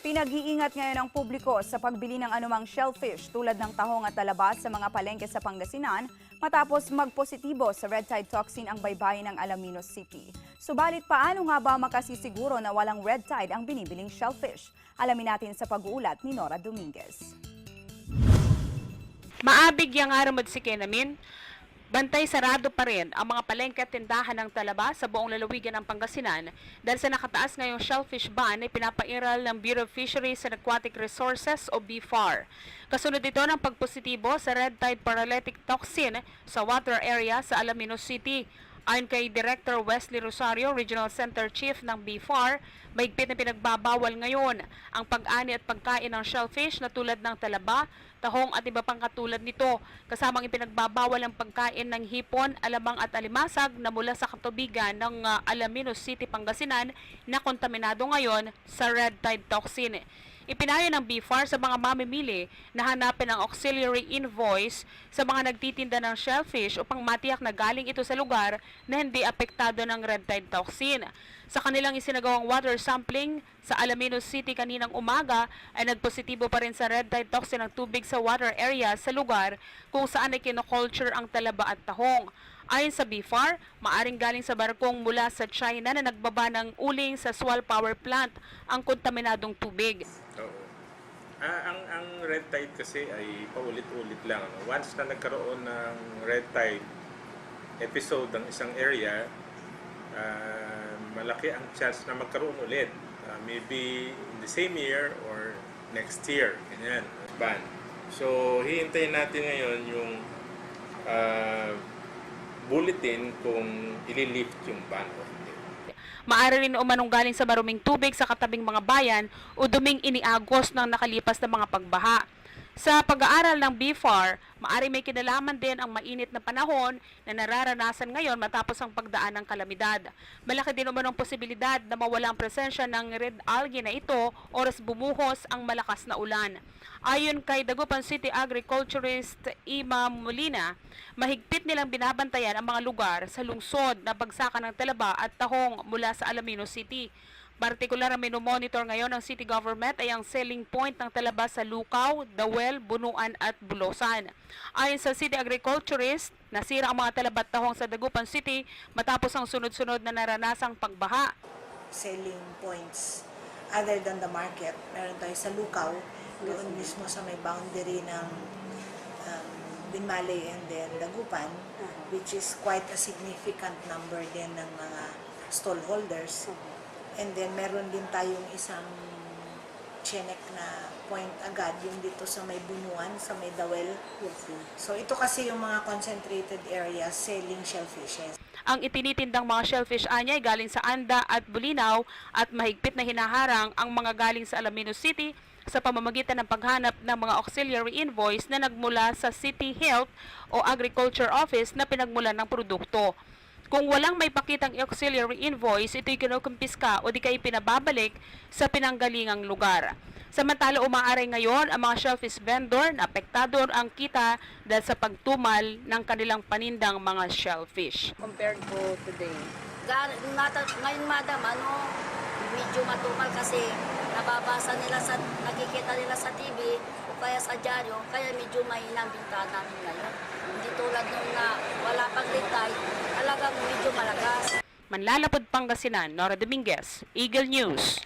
Pinag-iingat ngayon ang publiko sa pagbili ng anumang shellfish tulad ng tahong at talaba sa mga palengke sa Pangasinan matapos magpositibo sa red tide toxin ang baybayin ng Alaminos City. Subalit paano nga ba makasisiguro na walang red tide ang binibiling shellfish? Alamin natin sa pag-uulat ni Nora Dominguez. Maabig yang aramod si Kenamin. Bantay sarado pa rin ang mga palengke at tindahan ng talaba sa buong lalawigan ng Pangasinan dahil sa nakataas ngayong shellfish ban na pinapairal ng Bureau of Fisheries and Aquatic Resources o BFAR. Kasunod ito ng pagpositibo sa red tide paralytic toxin sa water area sa Alaminos City. Ayon kay Director Wesley Rosario, Regional Center Chief ng BFAR, mahigpit na pinagbabawal ngayon ang pag-ani at pagkain ng shellfish na tulad ng talaba, tahong at iba pang katulad nito. Kasamang ipinagbabawal ang pagkain ng hipon, alamang at alimasag na mula sa katubigan ng ah, Alaminos City, Pangasinan na kontaminado ngayon sa red tide toxin. Ipinayo ng BFAR sa mga mamimili na hanapin ang auxiliary invoice sa mga nagtitinda ng shellfish upang matiyak na galing ito sa lugar na hindi apektado ng red tide toxin. Sa kanilang isinagawang water sampling sa Alaminos City kaninang umaga ay nagpositibo pa rin sa red tide toxin ang tubig sa water area sa lugar kung saan ay kinoculture ang talaba at tahong. Ayon sa BFAR, maaring galing sa barkong mula sa China na nagbaba ng uling sa Swal Power Plant ang kontaminadong tubig. Oo. Ah, ang ang red tide kasi ay paulit-ulit lang. Ano? Once na nagkaroon ng red tide episode ng isang area, ah, malaki ang chance na magkaroon ulit. Ah, maybe in the same year or next year. Ganyan. Ban. So, hihintayin natin ngayon yung ah, bulletin kung ililift yung ban or hindi. Maaari rin umanong galing sa maruming tubig sa katabing mga bayan o duming iniagos ng nakalipas na mga pagbaha. Sa pag-aaral ng BFAR, maari may kinalaman din ang mainit na panahon na nararanasan ngayon matapos ang pagdaan ng kalamidad. Malaki din umanong posibilidad na mawala ang presensya ng red algae na ito oras bumuhos ang malakas na ulan. Ayon kay Dagupan City Agriculturist Ima Molina, mahigpit nilang binabantayan ang mga lugar sa lungsod na bagsakan ng talaba at tahong mula sa Alaminos City. Partikular ang minomonitor ngayon ng city government ay ang selling point ng talaba sa Lukaw, Dawel, Bunuan at Bulosan. Ayon sa city agriculturist, nasira ang mga talaba at tahong sa Dagupan City matapos ang sunod-sunod na naranasang pagbaha. selling points other than the market. Meron tayo sa Lukaw, doon mismo sa may boundary ng um, Binmali and then Dagupan, which is quite a significant number din ng mga stallholders. And then meron din tayong isang chenek na point agad, yung dito sa may Bunuan, sa may Dawel. So ito kasi yung mga concentrated areas selling shellfishes. Ang itinitindang mga shellfish anya ay galing sa Anda at Bulinaw at mahigpit na hinaharang ang mga galing sa Alaminos City sa pamamagitan ng paghanap ng mga auxiliary invoice na nagmula sa City Health o Agriculture Office na pinagmulan ng produkto. Kung walang may pakitang auxiliary invoice, ito'y kinukumpiska o di kay pinababalik sa pinanggalingang lugar. Samantala, umaari ngayon ang mga shellfish vendor na apektado ang kita dahil sa pagtumal ng kanilang panindang mga shellfish. compared to today? Gar, nata, ngayon madam, ano, medyo matumal kasi nababasa nila sa, nakikita nila sa TV kaya sa dyaryo, kaya medyo mahina ang binta namin ngayon. Hindi tulad nung na wala pang litay, talagang medyo malakas. Manlalapod Pangasinan, Nora Dominguez, Eagle News.